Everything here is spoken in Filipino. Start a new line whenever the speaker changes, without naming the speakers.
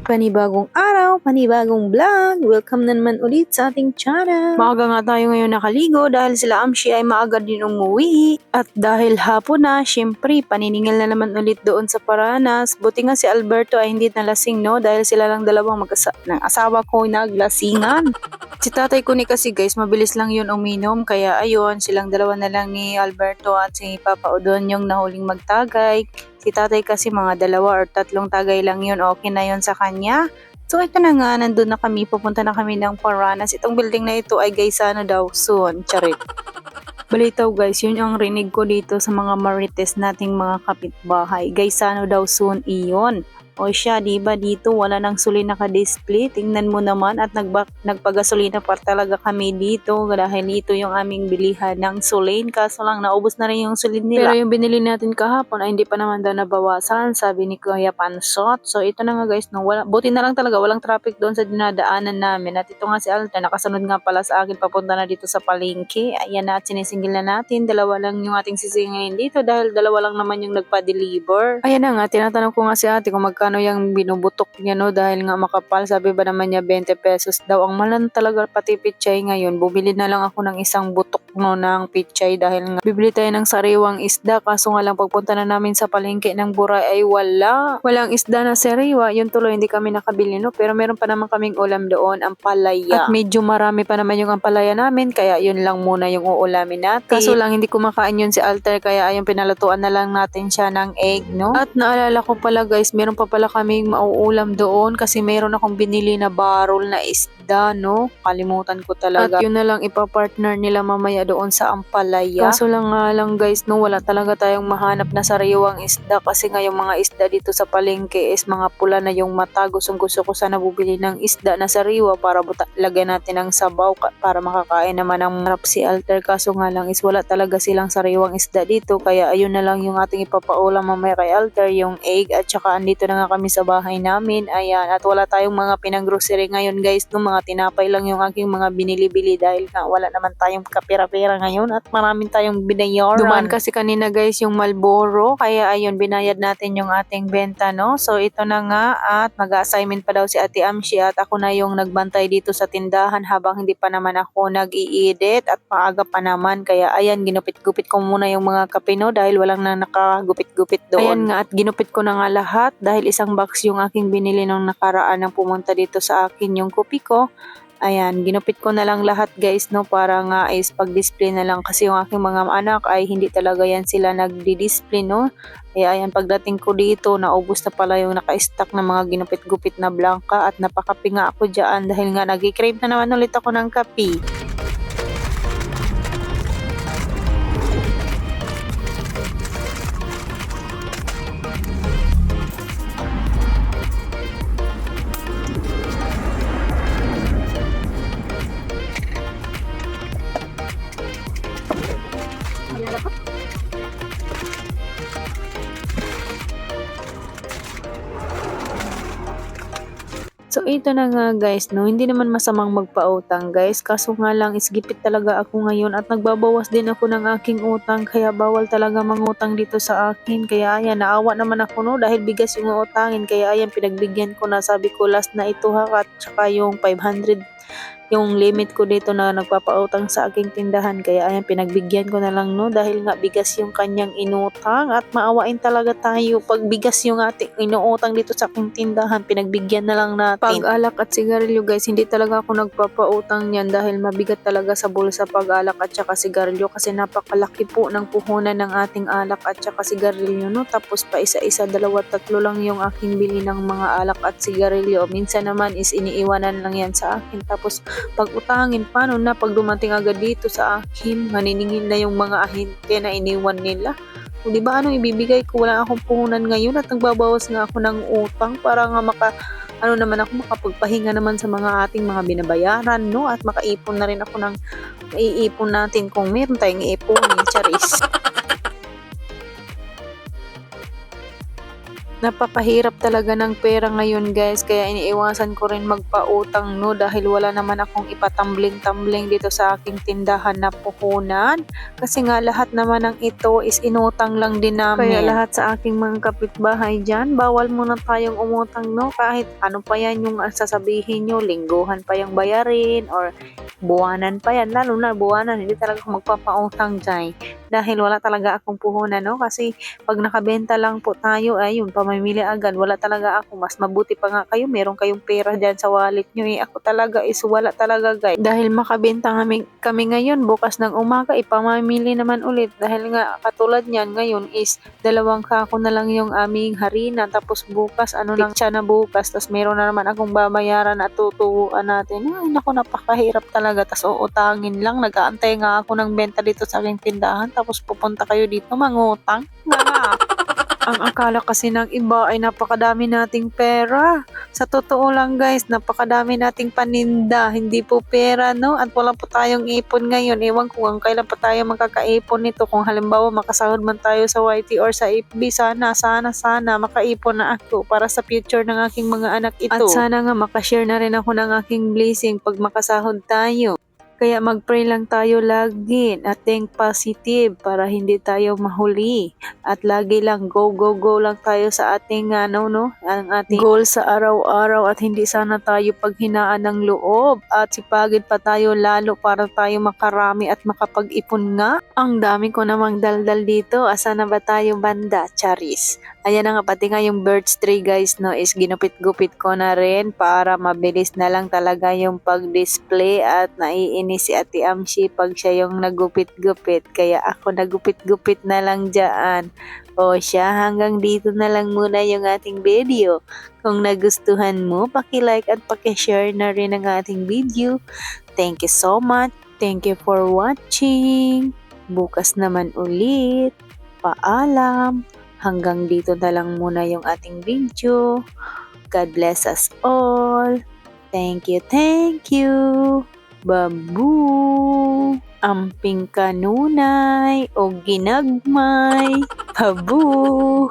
Panibagong araw, panibagong vlog. Welcome na naman ulit sa ating channel. Maaga nga tayo ngayon nakaligo dahil sila Amshi ay maaga din umuwi. At dahil hapon na, syempre, paniningil na naman ulit doon sa Paranas. Buti nga si Alberto ay hindi nalasing, no? Dahil sila lang dalawang mag-asa- ng asawa ko naglasingan. Si tatay ko ni kasi guys, mabilis lang yun uminom. Kaya ayun, silang dalawa na lang ni Alberto at si Papa Udon yung nahuling magtagay. Si tatay kasi mga dalawa or tatlong tagay lang yun, okay na yun sa kanya. So ito na nga, nandun na kami, pupunta na kami ng Paranas. Itong building na ito ay Gaisano daw soon, charit. Balitaw guys, yun ang rinig ko dito sa mga marites nating mga kapitbahay. Gaisano daw soon iyon. O siya, di ba dito wala nang suli naka-display? Tingnan mo naman at nagba- nagpagasolina pa talaga kami dito dahil ito yung aming bilihan ng sulin. Kaso lang naubos na rin yung sulin nila. Pero yung binili natin kahapon ay hindi pa naman daw nabawasan, sabi ni Kuya Pansot. So ito na nga guys, no, wala, buti na lang talaga walang traffic doon sa dinadaanan namin. At ito nga si Alta, nakasunod nga pala sa akin papunta na dito sa palengke. Ayan na at sinisingil na natin. Dalawa lang yung ating sisingilin dito dahil dalawa lang naman yung nagpa-deliver. Ayan na nga, tinatanong ko nga si ate kung magkano yung binubutok niya no dahil nga makapal. Sabi ba naman niya 20 pesos daw. Ang malan talaga pati pichay ngayon. Bumili na lang ako ng isang butok no ng pichay dahil nga bibili tayo ng sariwang isda. Kaso nga lang pagpunta na namin sa palengke ng Buray ay wala. Walang isda na sariwa. Yun tuloy hindi kami nakabili no. Pero meron pa naman kaming ulam doon, ang palaya. At medyo marami pa naman yung ampalaya namin. Kaya yun lang muna yung uulamin natin. Kaso lang hindi kumakain yun si Alter. Kaya ayun pinalutuan na lang natin siya ng egg no. At naalala ko pala guys, meron pa pala kaming mauulam doon kasi meron akong binili na barrel na isda, no? Kalimutan ko talaga. At yun na lang ipapartner nila mamaya doon sa Ampalaya. Kaso lang nga lang guys, no, wala talaga tayong mahanap na sariwang isda kasi nga yung mga isda dito sa palengke is mga pula na yung mata. Gustong gusto ko sana bubili ng isda na sariwa para buta- lagyan natin ng sabaw para makakain naman ng marap si Alter. Kaso nga lang is wala talaga silang sariwang isda dito kaya ayun na lang yung ating ipapaulam mamaya kay Alter, yung egg at saka andito na nga kami sa bahay namin. Ayan, at wala tayong mga pinang-grocery ngayon guys. No, mga tinapay lang yung aking mga binili-bili dahil nga wala naman tayong kapira-pira ngayon at maraming tayong binayaran. Dumaan kasi kanina guys yung Malboro. Kaya ayun, binayad natin yung ating benta, no? So ito na nga at mag-assignment pa daw si Ate Amshi at ako na yung nagbantay dito sa tindahan habang hindi pa naman ako nag-i-edit at maaga pa naman. Kaya ayan, ginupit-gupit ko muna yung mga kape, no? Dahil walang na nakagupit-gupit doon. Ayan nga at ginupit ko na nga lahat dahil isang box yung aking binili nung nakaraan nang pumunta dito sa akin yung kopi ko. Ayan, ginupit ko na lang lahat guys no para nga is pag-display na lang kasi yung aking mga anak ay hindi talaga yan sila nagdi-display no. Kaya ayan pagdating ko dito naubos na pala yung naka-stack ng mga ginupit-gupit na blanca at napakapi nga ako dyan dahil nga nag-crave na naman ulit ako ng kape. So ito na nga guys, no, hindi naman masamang magpautang guys, kaso nga lang isgipit talaga ako ngayon at nagbabawas din ako ng aking utang. Kaya bawal talaga mangutang dito sa akin. Kaya ayan, naawa naman ako no? Dahil bigas yung utangin. Kaya ayan pinagbigyan ko na. Sabi ko last na ito ha? At saka yung 500 yung limit ko dito na nagpapautang sa aking tindahan kaya ayan pinagbigyan ko na lang no? Dahil nga bigas yung kanyang inutang at maawain talaga tayo pag bigas yung ating inuutang dito sa aking tindahan. Pinagbigyan na lang natin. Pag alak at sigarilyo guys hindi talaga ako nagpapautang yan dahil mabigat talaga sa bulsa pag alak at saka sigarilyo kasi napakalaki po ng puhunan ng ating alak at saka sigarilyo no? Tapos pa isa-isa dalawa tatlo lang yung aking bili ng mga alak at sigarilyo. Minsan naman is iniiwanan lang yan sa akin. Tapos pag utangin, paano na pag dumating agad dito sa akin, maniningil na yung mga ahente na iniwan nila. O di ba anong ibibigay ko? Wala akong puhunan ngayon at nagbabawas nga ako ng utang para nga maka ano naman ako makapagpahinga naman sa mga ating mga binabayaran, no? At makaipon na rin ako ng maiipon natin kung meron tayong iipunin, charis. Napakahirap talaga ng pera ngayon guys. Kaya iniiwasan ko rin magpautang no dahil wala naman akong ipatambling-tambling dito sa aking tindahan na puhunan. Kasi nga lahat naman ng ito is inutang lang din namin. Kaya lahat sa aking mga kapitbahay dyan bawal muna tayong umutang no? Kahit ano pa yan yung sasabihin nyo lingguhan pa yung bayarin or buwanan pa yan. Lalo na buwanan hindi talaga magpapautang dyan dahil wala talaga akong puhunan no? Kasi pag nakabenta lang po tayo ayun pamimili agad wala talaga ako. Mas mabuti pa nga kayo meron kayong pera dyan sa wallet nyo eh. Ako talaga is wala talaga guys. Dahil makabenta kami, kami ngayon bukas ng umaga ipamamili naman ulit. Dahil nga katulad niyan ngayon is dalawang kako na lang yung aming harina. Tapos bukas ano lang siya na bukas tapos meron na naman akong babayaran at tutubuan natin. Ay naku napakahirap talaga. Tapos uutangin lang. Nag-aantay nga ako ng benta dito sa aking tindahan tapos pupunta kayo dito mangutang nga ang akala kasi ng iba ay napakadami nating pera. Sa totoo lang guys, napakadami nating paninda. Hindi po pera, no? At wala po tayong ipon ngayon. Ewan ko kung kailan pa tayo makakaipon nito. Kung halimbawa makasahod man tayo sa YT or sa FB, sana, sana, sana makaipon na ako para sa future ng aking mga anak ito. At sana nga makashare na rin ako ng aking blessing pag makasahod tayo. Kaya mag-pray lang tayo lagi at think positive para hindi tayo mahuli. At lagi lang go go go lang tayo sa ating ano no, ang ating goal sa araw-araw at hindi sana tayo paghinaan ng loob at sipagin pa tayo lalo para tayo makarami at makapag-ipon nga. Ang dami ko namang daldal dito. Asa na ba tayo banda? Charis. Ayan na nga pati nga yung birds tree guys no is ginupit-gupit ko na rin para mabilis na lang talaga yung pag-display at naiinis si Ate Amshi pag siya yung nagupit-gupit kaya ako nagupit-gupit na lang dyan. O siya hanggang dito na lang muna yung ating video. Kung nagustuhan mo, paki-like at paki-share na rin ang ating video. Thank you so much. Thank you for watching. Bukas naman ulit. Paalam. Hanggang dito na lang muna yung ating video. God bless us all. Thank you, thank you. Babu. Amping kanunay o ginagmay. Babu.